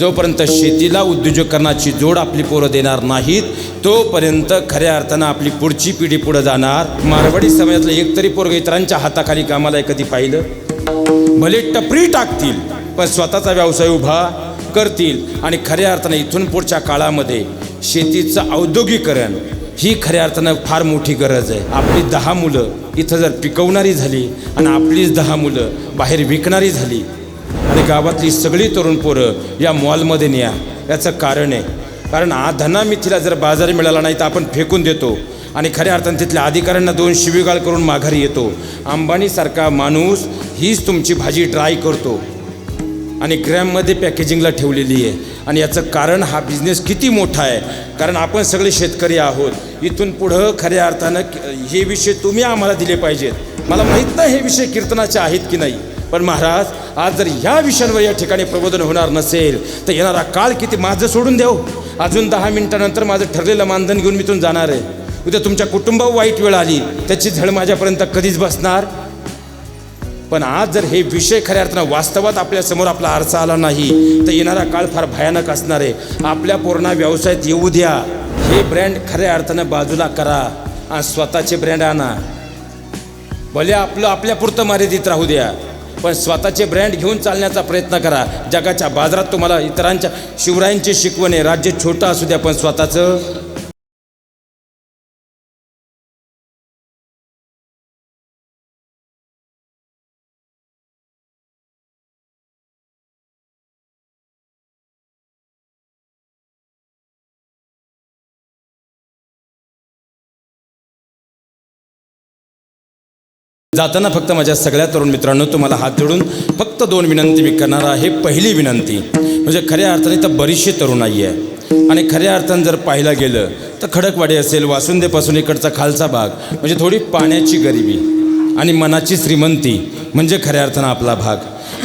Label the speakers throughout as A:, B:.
A: जोपर्यंत शेतीला उद्योजकरणाची जोड आपली पोरं देणार नाहीत तोपर्यंत खऱ्या अर्थानं आपली पुढची पिढी पुढे जाणार. मारवाडी समाजातलं एकतरी पोरग इतरांच्या हाताखाली कामाला कधी पाहिलं? भले टपरी टाकतील पण स्वतःचा व्यवसाय उभा करतील आणि खऱ्या अर्थानं इथून पुढच्या काळामध्ये शेतीचं औद्योगिकरण ही खऱ्या अर्थानं फार मोठी गरज आहे. आपली दहा मुलं इथं जर पिकवणारी झाली आणि आपलीच दहा मुलं बाहेर विकणारी झाली आणि गावातली सगळी तरुण पोरं या मॉलमध्ये न्या. याचं कारण आहे. कारण आ धना जर बाजार मिळाला नाही तर आपण फेकून देतो. आणि खऱ्या अर्थानं तिथल्या अधिकाऱ्यांना दोन शिवीगाळ करून माघारी येतो. अंबानीसारखा माणूस हीच तुमची भाजी ड्राय करतो. आणि ग्रॅममध्ये पॅकेजिंगला ठेवलेली आहे. आणि याचं कारण हा बिझनेस किती मोठा आहे. कारण आपण सगळे शेतकरी आहोत. इथून पुढं खऱ्या अर्थानं हे विषय तुम्ही आम्हाला दिले पाहिजेत. मला माहीत नाही हे विषय कीर्तनाचे आहेत की नाही. पण महाराज आज जर ह्या विषयांवर या ठिकाणी प्रबोधन होणार नसेल तर येणारा काळ किती माझं सोडून देऊ? अजून दहा मिनिटानंतर माझं ठरलेलं मानधन घेऊन मी इथून जाणार आहे. उद्या तुमच्या कुटुंबावर वाईट वेळ आली त्याची झळ माझ्यापर्यंत कधीच बसणार? पण आज जर हे विषय खऱ्या अर्थानं वास्तवात आपल्यासमोर आपला आरसा आला नाही तर येणारा काळ फार भयानक असणार आहे. आपल्या पूर्ण व्यवसायात येऊ द्या. हे ब्रँड खऱ्या अर्थानं बाजूला करा आणि स्वतःचे ब्रँड आणा. भले आपलं आपल्यापुरतं मर्यादित राहू द्या. पण स्वतःचे ब्रँड घेऊन चालण्याचा प्रयत्न करा. जगाच्या बाजारात तुम्हाला इतरांच्या शिवरायांची शिकवण आहे राज्य छोटं असू द्या पण स्वतःचं जाताना फक्त माझ्या सगळ्या तरुण मित्रांनो तुम्हाला हात जोडून फक्त दोन विनंती मी करणार आहे. पहिली विनंती म्हणजे खऱ्या अर्थाने तर बरीचशी तरुणाई आहे. आणि खऱ्या अर्थानं जर पाहायला गेलं तर खडकवाडी असेल वासुंदेपासून इकडचा खालचा भाग म्हणजे थोडी पाण्याची गरिबी आणि मनाची श्रीमंती म्हणजे खऱ्या अर्थानं आपला भाग.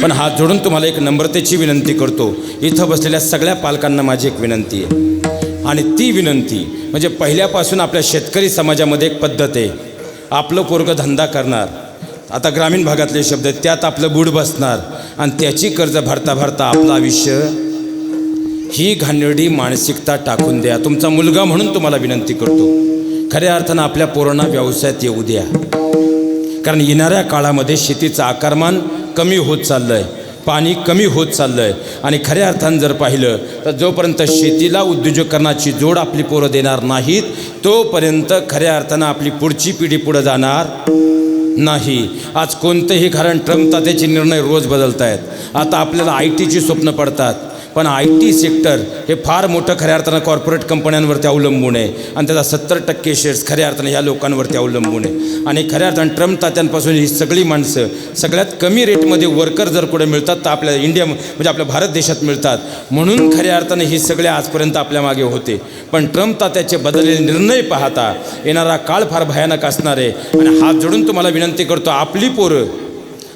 A: पण हात जोडून तुम्हाला एक नम्रतेची विनंती करतो. इथं बसलेल्या सगळ्या पालकांना माझी एक विनंती आहे. आणि ती विनंती म्हणजे पहिल्यापासून आपल्या शेतकरी समाजामध्ये एक पद्धत आहे. आपलं पोरगं धंदा करणार आता ग्रामीण भागातले शब्द आहेत त्यात आपलं बुड बसणार. आणि त्याची कर्ज भरता भरता आपलं आयुष्य ही घाणेरडी मानसिकता टाकून द्या. तुमचा मुलगा म्हणून तुम्हाला विनंती करतो खऱ्या अर्थानं आपल्या पोरांना व्यवसायात येऊ द्या. कारण येणाऱ्या काळामध्ये शेतीचं आकारमान कमी होत चाललं आहे पाणी कमी होत चाललं आहे आणि खऱ्या अर्थानं जर पाहिलं तर जोपर्यंत शेतीला उद्योजकरणाची जोड आपली पोरं देणार नाहीत तोपर्यंत खऱ्या अर्थानं आपली पुढची पिढी पुढं जाणार नाही. आज कोणतेही कारण ट्रम्प तात्याचे निर्णय रोज बदलत आहेत आता आपल्याला आय टीची स्वप्न पडतात. पण आय टी सेक्टर हे फार मोठं खऱ्या अर्थानं कॉर्पोरेट कंपन्यांवरती अवलंबून आहे. आणि त्याचा सत्तर टक्के शेअर्स खऱ्या अर्थानं ह्या लोकांवरती अवलंबून आहे. आणि खऱ्या अर्थानं ट्रम्प तात्यांपासून ही सगळी माणसं सगळ्यात कमी रेटमध्ये वर्कर जर कुठे मिळतात तर आपल्या इंडिया म्हणजे आपल्या भारत देशात मिळतात. म्हणून खऱ्या अर्थानं ही सगळे आजपर्यंत आपल्या मागे होते. पण ट्रम्प तात्याचे बदललेले निर्णय पाहता येणारा काळ फार भयानक असणार आहे. आणि हात जोडून तुम्हाला विनंती करतो आपली पोरं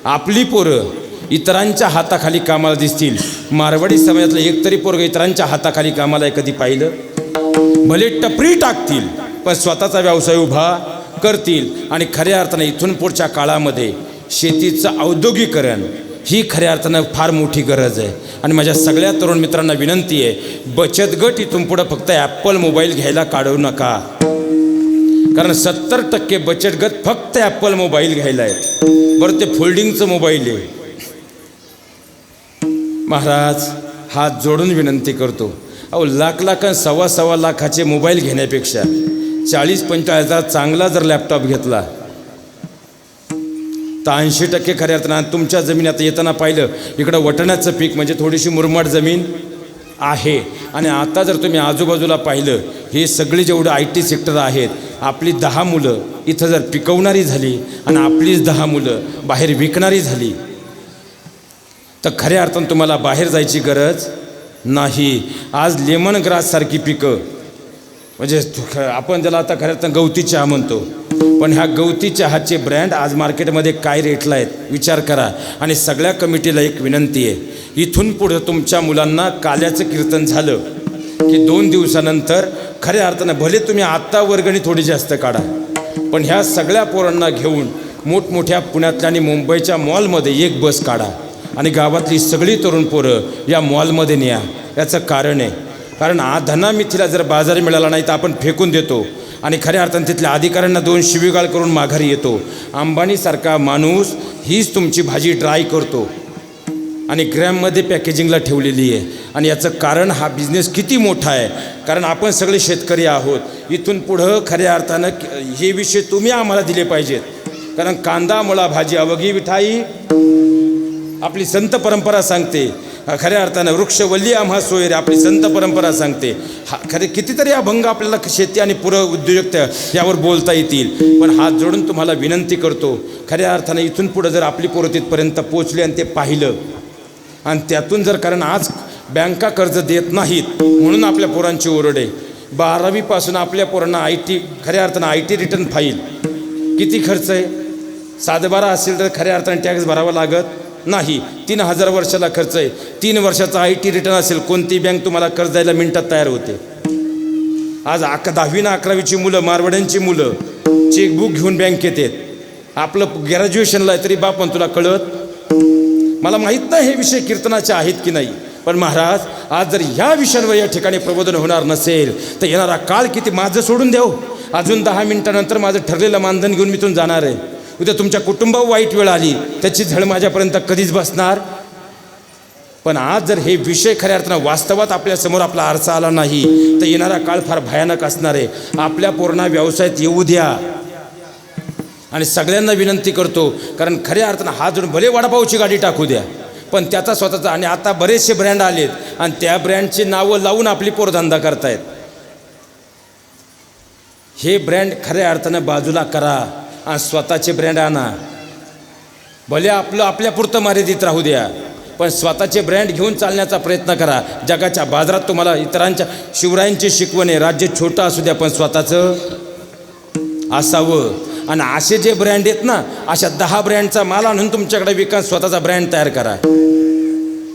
A: आपली पोरं इतरांच्या हाताखाली कामाला दिसतील. मारवाडी समाजातलं एकतरी पोरग इतरांच्या हाताखाली कामाला कधी पाहिलं? भले टपरी टाकतील पण स्वतःचा व्यवसाय उभा करतील आणि खऱ्या अर्थानं इथून पुढच्या काळामध्ये शेतीचं औद्योगिकरण ही खऱ्या अर्थानं फार मोठी गरज आहे. आणि माझ्या सगळ्या तरुण मित्रांना विनंती आहे बचत गट इथून पुढं फक्त ॲपल मोबाईल घ्यायला काढू नका. कारण सत्तर टक्के बचत गट फक्त ॲपल मोबाईल घ्यायला आहे बरं ते फोल्डिंगचं मोबाईल आहे. महाराज हात जोडून विनंती करतो. अहो लाख लाख आणि सव्वा सव्वा लाखाचे मोबाईल घेण्यापेक्षा चाळीस पंचेचाळीस हजार चांगला जर लॅपटॉप घेतला तर ऐंशी टक्के खऱ्या अर्थानं तुमच्या जमीन आता येताना पाहिलं इकडं वटण्याचं पीक म्हणजे थोडीशी मुरमाड जमीन आहे. आणि आता जर तुम्ही आजूबाजूला पाहिलं हे सगळी जेवढं आय टी सेक्टर आहेत आपली दहा मुलं इथं जर पिकवणारी झाली आणि आपलीच दहा मुलं बाहेर विकणारी झाली तर खऱ्या अर्थानं तुम्हाला बाहेर जायची गरज नाही. आज लेमन ग्राससारखी पिकं. म्हणजे आपण ज्याला आता खऱ्या अर्थानं गवती चहा म्हणतो पण ह्या गवती चहाचे ब्रँड आज मार्केटमध्ये काय रेटला आहेत विचार करा. आणि सगळ्या कमिटीला एक विनंती आहे इथून पुढं तुमच्या मुलांना काल्याचं कीर्तन झालं की दोन दिवसानंतर खऱ्या अर्थानं भले तुम्ही आत्ता वर्गणी थोडी जास्त काढा पण ह्या सगळ्या पोरांना घेऊन मोठमोठ्या पुण्यातल्या आणि मुंबईच्या मॉलमध्ये एक बस काढा. आणि गावातली सगळी तरुण पोरं या मॉलमध्ये न्या. याचं कारण आहे. कारण आ धनामिथीला जर बाजार मिळाला नाही तर आपण फेकून देतो. आणि खऱ्या अर्थाने तिथल्या अधिकाऱ्यांना दोन शिवीगाळ करून माघारी येतो. अंबानीसारखा माणूस हीच तुमची भाजी ड्राय करतो. आणि ग्रॅममध्ये पॅकेजिंगला ठेवलेली आहे. आणि याचं कारण हा बिझनेस किती मोठा आहे. कारण आपण सगळे शेतकरी आहोत. इथून पुढं खऱ्या अर्थानं हे विषय तुम्ही आम्हाला दिले पाहिजेत. कारण कांदा मुळा भाजी अवघी मिठाई आपली संत परंपरा सांगते. खऱ्या अर्थानं वृक्षवल्ली आम्हा सोयरे आपली संत परंपरा सांगते. हा खरे कितीतरी अभंग आपल्याला शेती आणि पुर उद्योजकता यावर बोलता येतील. पण हात जोडून तुम्हाला विनंती करतो खऱ्या अर्थानं इथून पुढं जर आपली पोरं तिथपर्यंत पोचली आणि ते पाहिलं आणि त्यातून जर कारण आज बँका कर्ज देत नाहीत म्हणून आपल्या पोरांची ओरडे. बारावीपासून आपल्या पोरांना आय टी खऱ्या अर्थानं आय टी रिटर्न फाईल. किती खर्च आहे? सातबारा असेल तर खऱ्या अर्थाने टॅक्स भरावा लागत. नाही तीन हजार वर्षाला खर्च आहे. तीन वर्षाचा आय टी रिटर्न असेल कोणती बँक तुम्हाला कर्ज द्यायला मिनटात तयार होते? आज अक दहावी ना अकरावीची मुलं मारवड्यांची मुलं चेकबुक घेऊन बँकेत येत आपलं ग्रॅज्युएशनला आहे तरी बापन तुला कळत? मला माहीत नाही हे विषय कीर्तनाचे आहेत की नाही. पण महाराज आज जर ह्या विषयांवर या ठिकाणी प्रबोधन होणार नसेल तर येणारा काळ किती माझं सोडून द्याव? अजून दहा मिनिटानंतर माझं ठरलेलं मानधन घेऊन मी जाणार आहे. उद्या तुमच्या कुटुंबावर वाईट वेळ आली त्याची झळ माझ्यापर्यंत कधीच बसणार. पण आज जर हे विषय खऱ्या अर्थानं वास्तवात आपल्यासमोर आपला आरसा आला नाही तर येणारा काळ फार भयानक असणार आहे. आपल्या पूर्ण व्यवसायात येऊ द्या. आणि सगळ्यांना विनंती करतो कारण खऱ्या अर्थानं हा जोडून भले वडापावची गाडी टाकू द्या पण त्याचा स्वतःचा आणि आता बरेचसे ब्रँड आलेत आणि त्या ब्रँडची नावं लावून आपली पोरधंदा करतायत. हे ब्रँड खऱ्या अर्थानं बाजूला करा. आणि स्वतःचे ब्रँड आणा. भले आपलं आपल्यापुरतं मर्यादित राहू द्या पण स्वतःचे ब्रँड घेऊन चालण्याचा प्रयत्न करा. जगाच्या बाजारात तुम्हाला इतरांच्या शिवरायांची शिकवण आहे राज्य छोटं असू द्या पण स्वतःचं असावं. आणि असे जे ब्रँड आहेत ना अशा दहा ब्रँडचा माल आणून तुमच्याकडे विकास स्वतःचा ब्रँड तयार करा.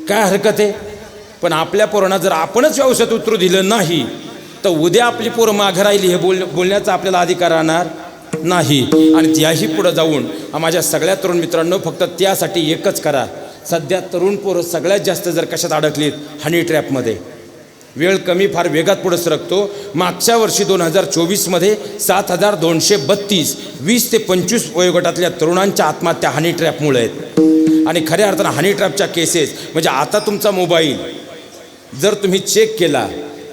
A: काय हरकत आहे? पण आपल्या पोरांना जर आपणच व्यवसायात उतरू दिलं नाही तर उद्या आपली पोरं माघं राहिली हे बोल बोलण्याचा आपल्याला अधिकार राहणार. नाही. आणि त्याही पुढं जाऊन माझ्या सगळ्या तरुण मित्रांनो फक्त त्यासाठी एकच करा. सध्या तरुण पोरं सगळ्यात जास्त जर कशात अडकलीत हनी ट्रॅपमध्ये वेळ कमी फार वेगात पुढे सरकतो. मागच्या वर्षी दोन हजार चोवीसमध्ये सात हजार दोनशे बत्तीस वीस ते पंचवीस वयोगटातल्या तरुणांच्या आत्महत्या हनी ट्रॅपमुळे आहेत. आणि खऱ्या अर्थानं हनी ट्रॅपच्या केसेस म्हणजे आता तुमचा मोबाईल जर तुम्ही चेक केला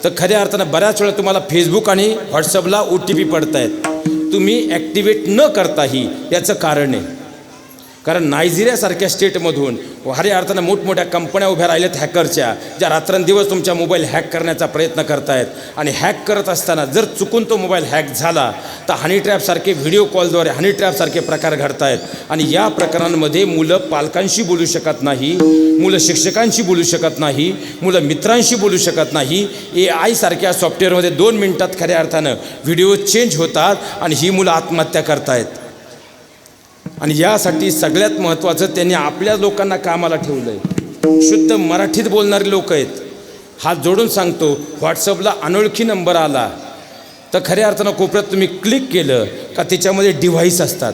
A: तर खऱ्या अर्थानं बऱ्याच वेळा तुम्हाला फेसबुक आणि व्हॉट्सअपला ओ टी पी पडत आहेत तुम्ही ॲक्टिवेट न करताही याचं कारण आहे. कारण नायजेरियासारख्या स्टेटमधून खऱ्या अर्थानं मोठमोठ्या कंपन्या उभ्या राहिल्यात हॅकरच्या ज्या रात्रंदिवस तुमच्या मोबाईल हॅक करण्याचा प्रयत्न करतायत. आणि हॅक करत असताना जर चुकून तो मोबाईल हॅक झाला तर हनी ट्रॅपसारखे व्हिडिओ कॉलद्वारे हनी ट्रॅपसारखे प्रकार घडतायत. आणि या प्रकरणांमध्ये मुलं पालकांशी बोलू शकत नाही मुलं शिक्षकांशी बोलू शकत नाही मुलं मित्रांशी बोलू शकत नाही. ए आयसारख्या सॉफ्टवेअरमध्ये दोन मिनटात खऱ्या अर्थानं व्हिडिओ चेंज होतात आणि ही मुलं आत्महत्या करतायत. आणि यासाठी सगळ्यात महत्त्वाचं त्यांनी आपल्या लोकांना कामाला ठेवलं आहे शुद्ध मराठीत बोलणारे लोक आहेत. हात जोडून सांगतो व्हॉट्सअपला अनोळखी नंबर आला. तर खऱ्या अर्थानं कोपऱ्यात तुम्ही क्लिक केलं का त्याच्यामध्ये डिव्हाइस असतात.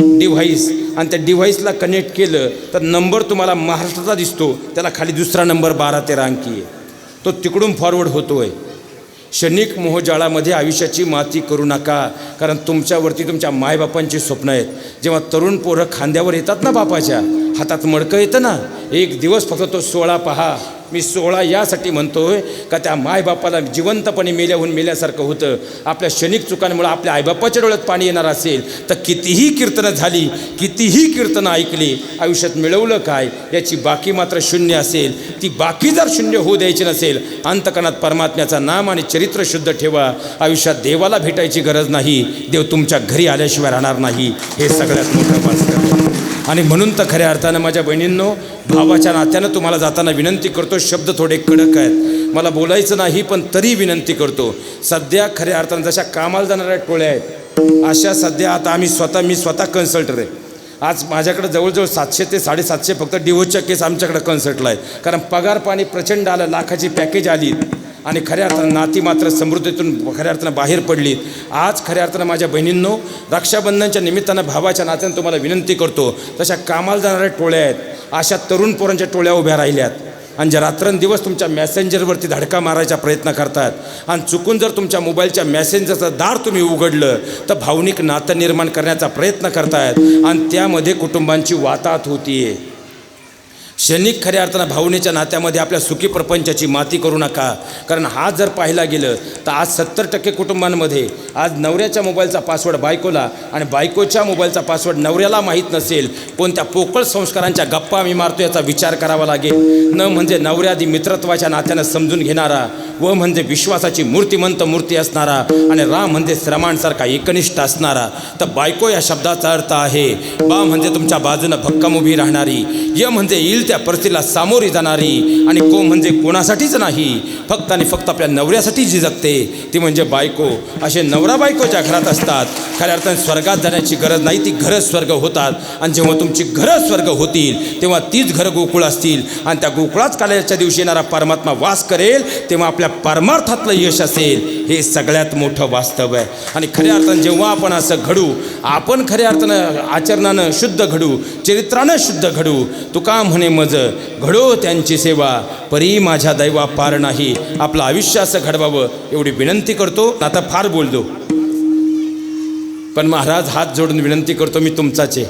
A: डिव्हाइस. आणि त्या डिव्हाइसला कनेक्ट केलं तर नंबर तुम्हाला महाराष्ट्राचा दिसतो. त्याला खाली दुसरा नंबर बारा तेरा अंकी आहे. तो तिकडून फॉरवर्ड होतो आहे क्षणिक मोहजाळामध्ये आयुष्याची माती करू नका कारण तुमच्यावरती तुमच्या मायबापांची स्वप्न आहेत. जेव्हा तरुण पोरं खांद्यावर येतात ना बापाच्या हातात मडकं येतं ना एक दिवस फक्त तो सोळा पहा. मी सोळा यासाठी म्हणतोय का त्या मायबापाला जिवंतपणे मेल्याहून मेल्यासारखं होतं. आपल्या क्षणिक चुकांमुळे आपल्या आईबापाच्या डोळ्यात पाणी येणार असेल. तर कितीही कीर्तनं झाली कितीही कीर्तनं ऐकली आयुष्यात मिळवलं काय याची बाकी मात्र शून्य असेल. ती बाकी जर शून्य होऊ द्यायची नसेल अंतकणात परमात्म्याचा नाम आणि चरित्र शुद्ध ठेवा. आयुष्यात देवाला भेटायची गरज नाही देव तुमच्या घरी आल्याशिवाय राहणार नाही. हे सगळ्यात मोठं भास्कर आणि म्हणून तर खऱ्या अर्थानं माझ्या बहिणींनो भावाच्या नात्यानं तुम्हाला जाताना विनंती करतो शब्द थोडे कडक आहेत. मला बोलायचं नाही पण तरी विनंती करतो. सध्या खऱ्या अर्थानं जशा कामाला जाणाऱ्या टोळ्या आहेत अशा सध्या आता आम्ही स्वतः मी स्वतः कन्सल्टर आहे. आज माझ्याकडे जवळजवळ सातशे ते साडेसातशे फक्त डिवोसच्या केस आमच्याकडे कन्सल्टला आहेत. कारण पगार पाणी प्रचंड आलं लाखाची पॅकेज आली. आणि खऱ्या अर्थानं नाती मात्र समृद्धीतून खऱ्या अर्थानं बाहेर पडलीत आज खऱ्या अर्थानं माझ्या बहिणींनो रक्षाबंधनच्या निमित्तानं भावाच्या नात्यानं तुम्हाला विनंती करतो तशा कामाला जाणाऱ्या टोळ्या आहेत. अशा तरुण पोरांच्या टोळ्या उभ्या राहिल्यात. आणि ज्या रात्रंदिवस तुमच्या मॅसेंजरवरती धडका मारायचा प्रयत्न करतात आणि चुकून जर तुमच्या मोबाईलच्या मॅसेंजरचं दार तुम्ही उघडलं तर भावनिक नातं निर्माण करण्याचा प्रयत्न करतायत आणि त्यामध्ये कुटुंबांची वाताहत आहे क्षणिक खऱ्या अर्थानं भावनेच्या नात्यामध्ये आपल्या सुखी प्रपंचाची माती करू नका. कारण हा जर पाहायला गेलं तर आज सत्तर टक्के कुटुंबांमध्ये आज नवऱ्याच्या मोबाईलचा पासवर्ड बायकोला आणि बायकोच्या मोबाईलचा पासवर्ड नवऱ्याला माहीत नसेल कोणत्या पोकळ संस्कारांच्या गप्पा मी मारतो याचा विचार करावा लागेल. न म्हणजे नवऱ्यादी मित्रत्वाच्या नात्यानं समजून घेणारा व म्हणजे विश्वासाची मूर्तिमंत मूर्ती असणारा आणि राम म्हणजे श्रमांसारखा एकनिष्ठ असणारा. तर बायको या शब्दाचा अर्थ आहे बा म्हणजे तुमच्या बाजूनं भक्कम उभी राहणारी य म्हणजे येईल त्या परिस्थितीला सामोरी जाणारी आणि को म्हणजे कोणासाठीच नाही फक्त आणि फक्त आपल्या नवऱ्यासाठी जी जगते ती म्हणजे बायको. असे नवरा बायकोच्या घरात असतात. खऱ्या अर्थाने स्वर्गात जाण्याची गरज नाही ती घरं स्वर्ग होतात. आणि जेव्हा तुमची घरं स्वर्ग होतील तेव्हा तीच घरं गोकुळ असतील. आणि त्या गोकुळाच काल्याच्या दिवशी येणारा परमात्मा वास करेल तेव्हा आपल्या परमार्थातलं यश असेल. हे सगळ्यात मोठं वास्तव आहे. आणि खऱ्या अर्थानं जेव्हा आपण असं घडू आपण खऱ्या अर्थानं आचरणानं शुद्ध घडू चरित्रानं शुद्ध घडू तुका म्हणे मज घडो त्यांची सेवा परी माझ्या दैवा पार नाही. आपलं आयुष्य असं घडवावं एवढं विनंती करतो आता फार बोलतो पण महाराज हात जोडून विनंती करतो मी तुमचाच. आहे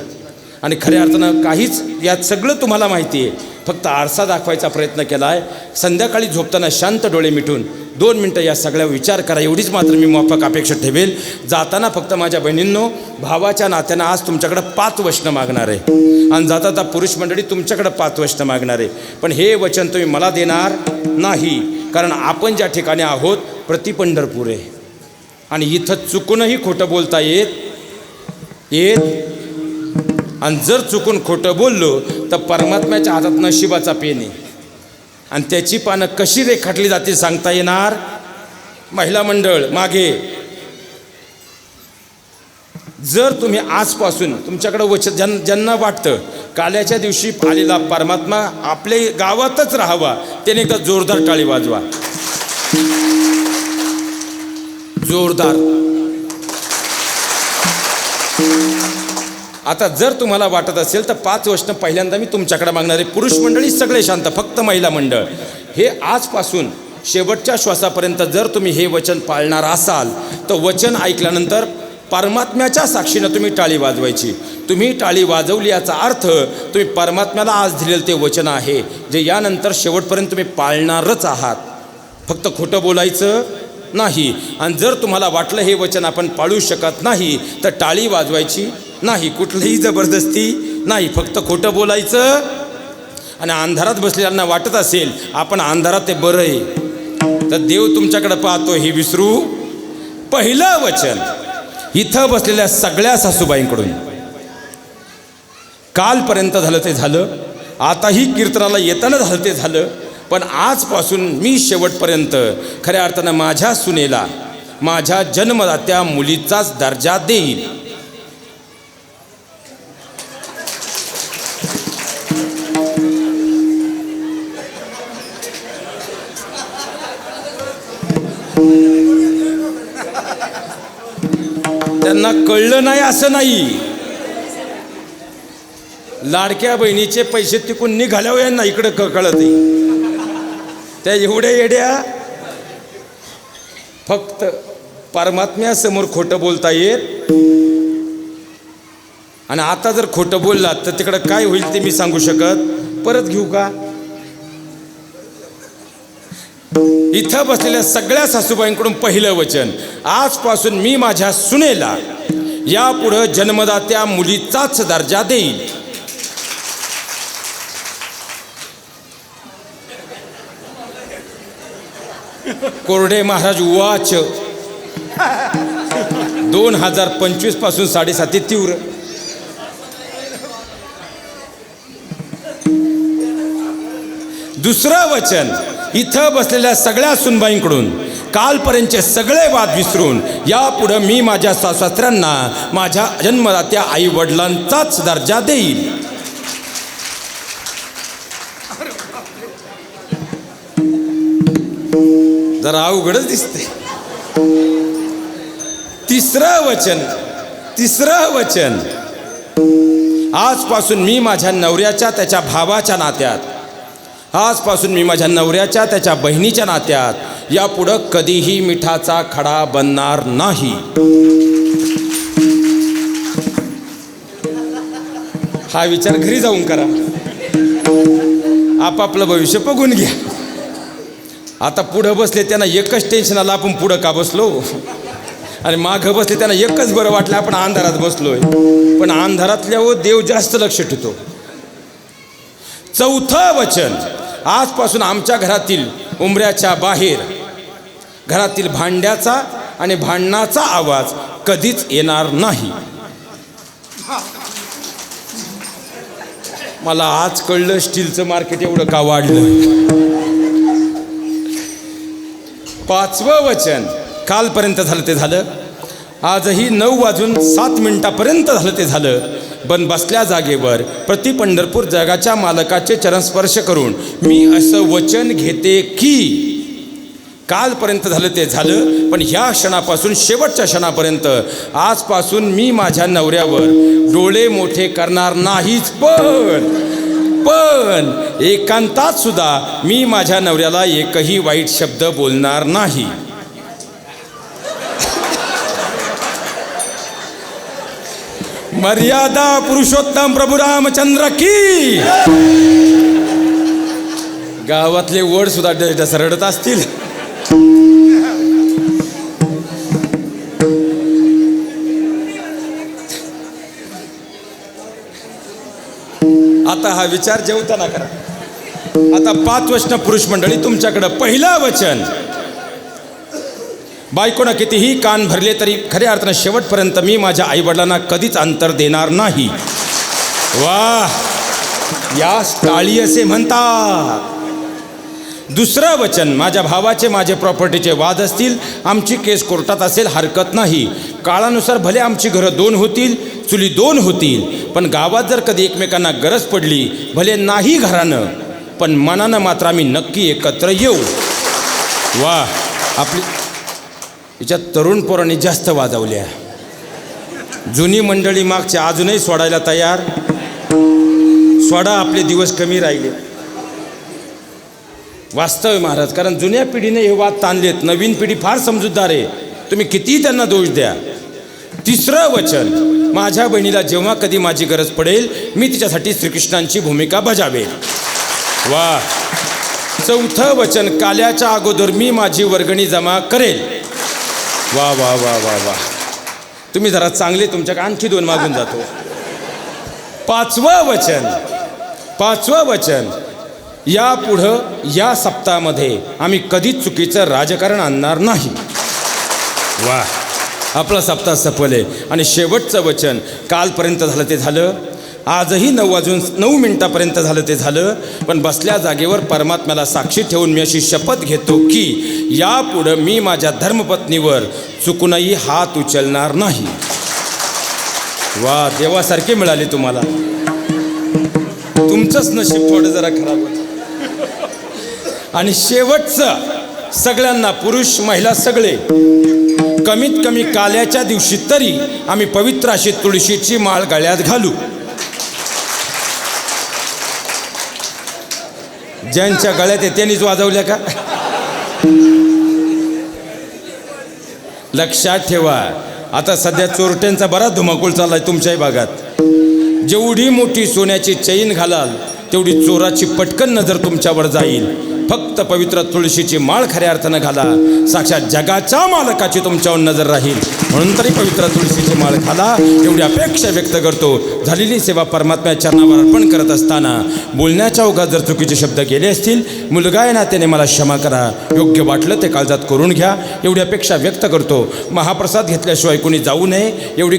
A: आणि खऱ्या अर्थानं काहीच यात सगळं तुम्हाला माहिती आहे. फक्त आरसा दाखवायचा प्रयत्न केला आहे संध्याकाळी झोपताना शांत डोळे मिटून दोन मिनटं या सगळ्या विचार करा एवढीच मात्र मी माफक अपेक्षा ठेवेल. जाताना फक्त माझ्या बहिणींनो भावाच्या नात्यानं आज तुमच्याकडं पाच वचनं मागणार आहे. आणि जाता जाता पुरुष मंडळी तुमच्याकडं पाच वचनं मागणार आहे. पण हे वचन तुम्ही मला देणार नाही. कारण आपण ज्या ठिकाणी आहोत प्रतिपंढरपूर आहे आणि इथं चुकूनही खोटं बोलता येत येत. आणि जर चुकून खोटं बोललो तर परमात्म्याच्या हातात नशिबाचा पेन आहे. आणि त्याची पानं कशी रेखाटली जाते सांगता येणार? महिला मंडळ मागे. जर तुम्ही आजपासून तुमच्याकडं वच ज्यां ज्यांना वाटतं काल्याच्या दिवशी आलेला परमात्मा आपले गावातच राहावा त्याने एकदा जोरदार टाळी वाजवा. जोरदार. आता जर तुम्हाला वाटत असेल तर पाच वर्ष पहिल्यांदा मी तुमच्याकडे मागणारे पुरुष मंडळी सगळे शांत फक्त महिला मंडळ. हे आजपासून शेवटच्या श्वासापर्यंत जर तुम्ही हे वचन पाळणार असाल तर वचन ऐकल्यानंतर परमात्म्याच्या साक्षीनं तुम्ही टाळी वाजवायची. तुम्ही टाळी वाजवली याचा अर्थ तुम्ही परमात्म्याला आज दिलेलं ते वचन आहे जे यानंतर शेवटपर्यंत तुम्ही पाळणारच आहात. फक्त खोटं बोलायचं नाही. आणि जर तुम्हाला वाटलं हे वचन आपण पाळू शकत नाही तर टाळी वाजवायची नाही. कुठलीही जबरदस्ती नाही. फक्त खोटं बोलायचं. आणि अंधारात बसलेल्यांना वाटत असेल आपण अंधारात ते बरं आहे. तर देव तुमच्याकडे पाहतो हे विसरू. पहिलं वचन इथं बसलेल्या सगळ्या सासूबाईंकडून. कालपर्यंत झालं ते झालं. आताही कीर्तनाला येताना झालं ते झालं. पण आजपासून मी शेवटपर्यंत खऱ्या अर्थानं माझ्या सुनेला माझ्या जन्मदात्या मुलीचाच दर्जा देईल त्यांना कळलं नाही असं नाही. लाडक्या बहिणीचे पैसे तिकून निघाल्यावर यांना इकडं क कळत त्या एवढ्या येड्या? फक्त परमात्म्यासमोर खोटं बोलता येत? आणि आता जर खोटं बोललात तर तिकडं काय होईल ते मी सांगू शकत? परत घेऊ का? इथं बसलेल्या सगळ्या सासूबाईंकडून पहिलं वचन. आजपासून मी माझ्या सुनेला यापुढं जन्मदात्या मुलीचाच दर्जा देईल कोरडे महाराज वाच. दोन हजार पंचवीसपासून साडेसाती तीव्र. दुसरं वचन इथं बसलेल्या सगळ्या सुनबाईंकडून कालपर्यंतचे सगळे वाद विसरून यापुढं मी माझ्या सासऱ्यांना माझ्या जन्मदात्या आई वडिलांचाच दर्जा देईल जरा अवघडच दिसते तिसरं वचन तिसरं वचन. आजपासून मी माझ्या नवऱ्याच्या त्याच्या भावाच्या नात्यात आजपासून मी माझ्या नवऱ्याच्या त्याच्या बहिणीच्या नात्यात यापुढं कधीही मिठाचा खडा बनणार नाही. हा विचार घरी जाऊन करा. आपापलं भविष्य बघून घ्या. आता पुढं बसले त्यांना एकच टेन्शन आलं आपण पुढं का बसलो? आणि मागं बसले त्यांना एकच बरं वाटलं आपण अंधारात बसलोय. पण अंधारातल्यावर देव जास्त लक्ष ठेवतो. चौथं वचन आजपासून आमच्या घरातील उमऱ्याच्या बाहेर घरातील भांड्याचा आणि भांडणाचा आवाज कधीच येणार नाही. मला आज कळलं स्टीलचं मार्केट एवढं का वाढलं? पाचवं वचन. कालपर्यंत झालं ते झालं. आजही नऊ वाजून सात मिनिटापर्यंत झालं ते झालं. पण बसल्या जागेवर प्रति पंढरपूर जगाच्या मालकाचे चरण स्पर्श करून मी असं वचन घेते की कालपर्यंत झालं ते झालं पण ह्या क्षणापासून शेवटच्या क्षणापर्यंत आजपासून मी माझ्या नवऱ्यावर डोळे मोठे करणार नाहीच. पण पण एकांतात सुद्धा मी माझ्या नवऱ्याला एकही वाईट शब्द बोलणार नाही. मर्यादा पुरुषोत्तम प्रभू रामचंद्र की. गावातले वड सुद्धा ड- रडत असतील. आता हा विचार जेवताना करा. आता पाच वचन पुरुष मंडळी तुमच्याकडं पहिलं वचन. बायकोनं कितीही कान भरले तरी खऱ्या अर्थानं शेवटपर्यंत मी माझ्या आईवडिलांना कधीच अंतर देणार नाही. वा या टाळी असे म्हणतात. दुसरं वचन माझ्या भावाचे माझे प्रॉपर्टीचे वाद असतील आमची केस कोर्टात असेल हरकत नाही. काळानुसार भले आमची घरं दोन होतील चुली दोन होतील. पण गावात जर कधी एकमेकांना गरज पडली भले नाही घरानं पण मनानं मात्र आम्ही नक्की एकत्र येऊ. वा आपली हिच्यात तरुण पोरांनी जास्त वाजवल्या. जुनी मंडळी मागच्या अजूनही सोडायला तयार. सोडा आपले दिवस कमी राहिले. वास्तव आहे महाराज कारण जुन्या पिढीने हे वाद ताणलेत. नवीन पिढी फार समजूतदार आहे. तुम्ही कितीही त्यांना दोष द्या. तिसरं वचन. माझ्या बहिणीला जेव्हा कधी माझी गरज पडेल मी तिच्यासाठी श्रीकृष्णांची भूमिका बजावेल वा. चौथं वचन काल्याच्या अगोदर मी माझी वर्गणी जमा करेल. वा वा वा वा वा. तुम्ही जरा चांगले तुमच्या आणखी दोन मागून जातो. पाचवं वचन पाचवं वचन. या पुढं या सप्ताहामध्ये आम्ही कधीच चुकीचं राजकारण आणणार नाही. वा. आपला सप्ताह सफल आहे आणि शेवटचं वचन कालपर्यंत झालं ते झालं. आजही नऊ वाजून नऊ मिनटापर्यंत झालं ते झालं. पण बसल्या जागेवर परमात्म्याला साक्षी ठेवून मी अशी शपथ घेतो की यापुढं मी माझ्या धर्मपत्नीवर चुकूनही हात उचलणार नाही. वा देवासारखे मिळाले तुम्हाला. तुमचंच नशीब थोडं जरा खराब होत. आणि शेवटचं सगळ्यांना पुरुष महिला सगळे कमीत कमी काल्याच्या दिवशी तरी आम्ही पवित्र अशी तुळशीची माळ गळ्यात घालू. ज्यांच्या गळ्यात आहे त्यांनीच वाजवल्या का? लक्षात ठेवा आता सध्या चोरट्यांचा बराच धुमाकूळ चाललाय तुमच्याही भागात. जेवढी मोठी सोन्याची चैन घालाल तेवढी चोराची पटकन नजर तुमच्यावर जाईल. फक्त पवित्र तुळशीची माळ खऱ्या अर्थानं घाला. साक्षात जगाच्या मालकाची तुमच्यावर नजर राहील. म्हणून तरी पवित्र तुळशीची माळ घाला. एवढी अपेक्षा व्यक्त करतो. झालेली सेवा परमात्म्याच्या चरणावर अर्पण करत असताना बोलण्याच्या ओघात जर चुकीचे शब्द गेले असतील मुलगा आहे नात्याने मला क्षमा करा. योग्य वाटलं ते काळजात करून घ्या. एवढी अपेक्षा व्यक्त करतो. महाप्रसाद घेतल्याशिवाय कोणी जाऊ नये. एवढी